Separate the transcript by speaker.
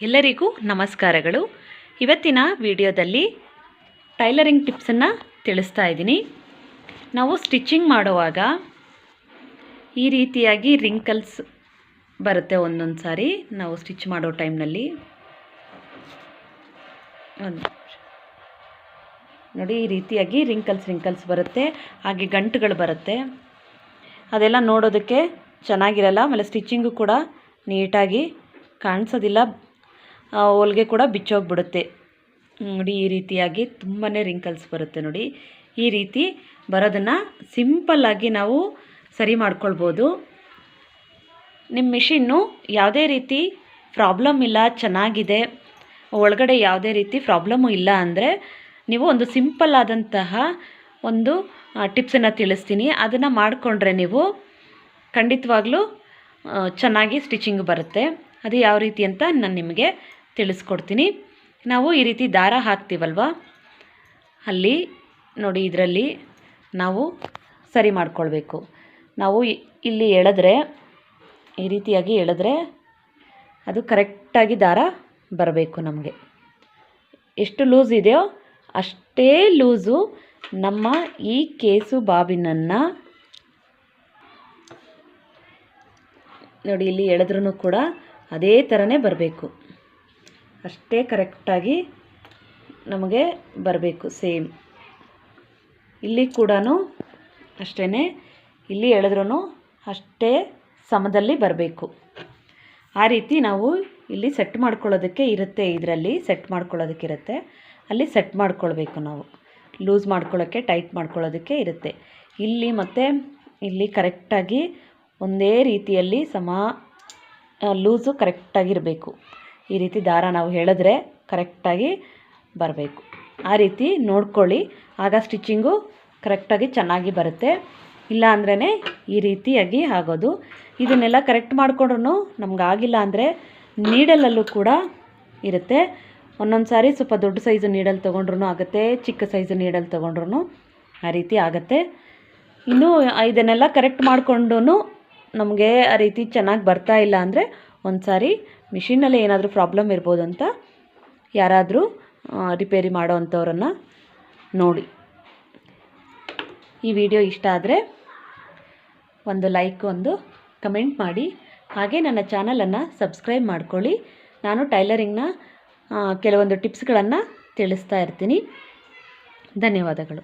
Speaker 1: ಎಲ್ಲರಿಗೂ ನಮಸ್ಕಾರಗಳು. ಇವತ್ತಿನ ವಿಡಿಯೋದಲ್ಲಿ ಟೈಲರಿಂಗ್ ಟಿಪ್ಸನ್ನು ತಿಳಿಸ್ತಾ ಇದ್ದೀನಿ. ನಾವು ಸ್ಟಿಚಿಂಗ್ ಮಾಡುವಾಗ ಈ ರೀತಿಯಾಗಿ ರಿಂಕಲ್ಸ್ ಬರುತ್ತೆ ಒಂದೊಂದು ಸಾರಿ. ನಾವು ಸ್ಟಿಚ್ ಮಾಡೋ ಟೈಮ್ನಲ್ಲಿ ನೋಡಿ, ಈ ರೀತಿಯಾಗಿ ರಿಂಕಲ್ಸ್ ರಿಂಕಲ್ಸ್ ಬರುತ್ತೆ. ಹಾಗೆ ಗಂಟುಗಳು ಬರುತ್ತೆ. ಅದೆಲ್ಲ ನೋಡೋದಕ್ಕೆ ಚೆನ್ನಾಗಿರಲ್ಲ. ಆಮೇಲೆ ಸ್ಟಿಚಿಂಗು ಕೂಡ ನೀಟಾಗಿ ಕಾಣಿಸೋದಿಲ್ಲ. ಹೊಲ್ಗೆ ಕೂಡ ಬಿಚ್ಚೋಗ್ಬಿಡುತ್ತೆ. ನೋಡಿ, ಈ ರೀತಿಯಾಗಿ ತುಂಬಾ ರಿಂಕಲ್ಸ್ ಬರುತ್ತೆ ನೋಡಿ. ಈ ರೀತಿ ಬರೋದನ್ನು ಸಿಂಪಲ್ಲಾಗಿ ನಾವು ಸರಿ ಮಾಡ್ಕೊಳ್ಬೋದು. ನಿಮ್ಮ ಮಿಷಿನ್ನು ಯಾವುದೇ ರೀತಿ ಪ್ರಾಬ್ಲಮ್ ಇಲ್ಲ, ಚೆನ್ನಾಗಿದೆ, ಒಳಗಡೆ ಯಾವುದೇ ರೀತಿ ಪ್ರಾಬ್ಲಮ್ಮು ಇಲ್ಲ ಅಂದರೆ ನೀವು ಒಂದು ಸಿಂಪಲ್ ಆದಂತಹ ಒಂದು ಟಿಪ್ಸನ್ನು ತಿಳಿಸ್ತೀನಿ. ಅದನ್ನು ಮಾಡಿಕೊಂಡ್ರೆ ನೀವು ಖಂಡಿತವಾಗ್ಲೂ ಚೆನ್ನಾಗಿ ಸ್ಟಿಚಿಂಗ್ ಬರುತ್ತೆ. ಅದು ಯಾವ ರೀತಿ ಅಂತ ನಾನು ನಿಮಗೆ ತಿಳಿಸ್ಕೊಡ್ತೀನಿ. ನಾವು ಈ ರೀತಿ ದಾರ ಹಾಕ್ತೀವಲ್ವ? ಅಲ್ಲಿ, ನೋಡಿ ಇದರಲ್ಲಿ ನಾವು ಸರಿ ಮಾಡಿಕೊಳ್ಬೇಕು. ನಾವು ಇಲ್ಲಿ ಎಳೆದ್ರೆ, ಈ ರೀತಿಯಾಗಿ ಎಳೆದ್ರೆ ಅದು ಕರೆಕ್ಟಾಗಿ ದಾರ ಬರಬೇಕು ನಮಗೆ. ಎಷ್ಟು ಲೂಸ್ ಇದೆಯೋ ಅಷ್ಟೇ ಲೂಸು ನಮ್ಮ ಈ ಕೇಸು ಬಾಬಿನನ್ನು ನೋಡಿ ಇಲ್ಲಿ ಎಳೆದ್ರೂ ಕೂಡ ಅದೇ ಥರನೇ ಬರಬೇಕು. ಅಷ್ಟೇ ಕರೆಕ್ಟಾಗಿ ನಮಗೆ ಬರಬೇಕು, ಸೇಮ್. ಇಲ್ಲಿ ಕೂಡ ಅಷ್ಟೇ ಇಲ್ಲಿ ಎಳೆದ್ರೂ ಅಷ್ಟೇ ಸಮದಲ್ಲಿ ಬರಬೇಕು. ಆ ರೀತಿ ನಾವು ಇಲ್ಲಿ ಸೆಟ್ ಮಾಡ್ಕೊಳ್ಳೋದಕ್ಕೆ ಇರುತ್ತೆ, ಇದರಲ್ಲಿ ಸೆಟ್ ಮಾಡ್ಕೊಳ್ಳೋದಕ್ಕೆ ಇರುತ್ತೆ. ಅಲ್ಲಿ ಸೆಟ್ ಮಾಡ್ಕೊಳ್ಬೇಕು ನಾವು. ಲೂಸ್ ಮಾಡ್ಕೊಳ್ಳೋಕ್ಕೆ, ಟೈಟ್ ಮಾಡ್ಕೊಳ್ಳೋದಕ್ಕೆ ಇರುತ್ತೆ. ಇಲ್ಲಿ ಮತ್ತು ಇಲ್ಲಿ ಕರೆಕ್ಟಾಗಿ ಒಂದೇ ರೀತಿಯಲ್ಲಿ ಸಮ, ಲೂಸು ಕರೆಕ್ಟಾಗಿರಬೇಕು ಈ ರೀತಿ ದಾರ ನಾವು ಹೇಳಿದ್ರೆ ಕರೆಕ್ಟಾಗಿ ಬರಬೇಕು. ಆ ರೀತಿ ನೋಡ್ಕೊಳ್ಳಿ. ಆಗ ಸ್ಟಿಚಿಂಗು ಕರೆಕ್ಟಾಗಿ ಚೆನ್ನಾಗಿ ಬರುತ್ತೆ. ಇಲ್ಲ ಅಂದ್ರೇ ಈ ರೀತಿಯಾಗಿ ಆಗೋದು. ಇದನ್ನೆಲ್ಲ ಕರೆಕ್ಟ್ ಮಾಡಿಕೊಂಡ್ರೂ ನಮ್ಗೆ ಆಗಿಲ್ಲ ಅಂದರೆ ನೀಡಲಲ್ಲೂ ಕೂಡ ಇರುತ್ತೆ. ಒಂದೊಂದು ಸಾರಿ ಸ್ವಲ್ಪ ದೊಡ್ಡ ಸೈಜು ನೀಡಲ್ ತೊಗೊಂಡ್ರೂ ಆಗುತ್ತೆ, ಚಿಕ್ಕ ಸೈಜು ನೀಡಲ್ ತೊಗೊಂಡ್ರು ಆ ರೀತಿ ಆಗುತ್ತೆ. ಇನ್ನೂ ಇದನ್ನೆಲ್ಲ ಕರೆಕ್ಟ್ ಮಾಡಿಕೊಂಡು ನಮಗೆ ಆ ರೀತಿ ಚೆನ್ನಾಗಿ ಬರ್ತಾ ಇಲ್ಲ ಅಂದರೆ ಒಂದು ಸಾರಿ ಮಿಷಿನಲ್ಲಿ ಏನಾದರೂ ಪ್ರಾಬ್ಲಮ್ ಇರ್ಬೋದು ಅಂತ ಯಾರಾದರೂ ರಿಪೇರಿ ಮಾಡೋ ಅಂಥವ್ರನ್ನು ನೋಡಿ. ಈ ವಿಡಿಯೋ ಇಷ್ಟ ಆದರೆ ಒಂದು ಲೈಕ್, ಒಂದು ಕಮೆಂಟ್ ಮಾಡಿ. ಹಾಗೆ ನನ್ನ ಚಾನಲನ್ನು ಸಬ್ಸ್ಕ್ರೈಬ್ ಮಾಡ್ಕೊಳ್ಳಿ. ನಾನು ಟೈಲರಿಂಗ್ನ ಕೆಲವೊಂದು ಟಿಪ್ಸ್ಗಳನ್ನು ತಿಳಿಸ್ತಾ ಇರ್ತೀನಿ. ಧನ್ಯವಾದಗಳು.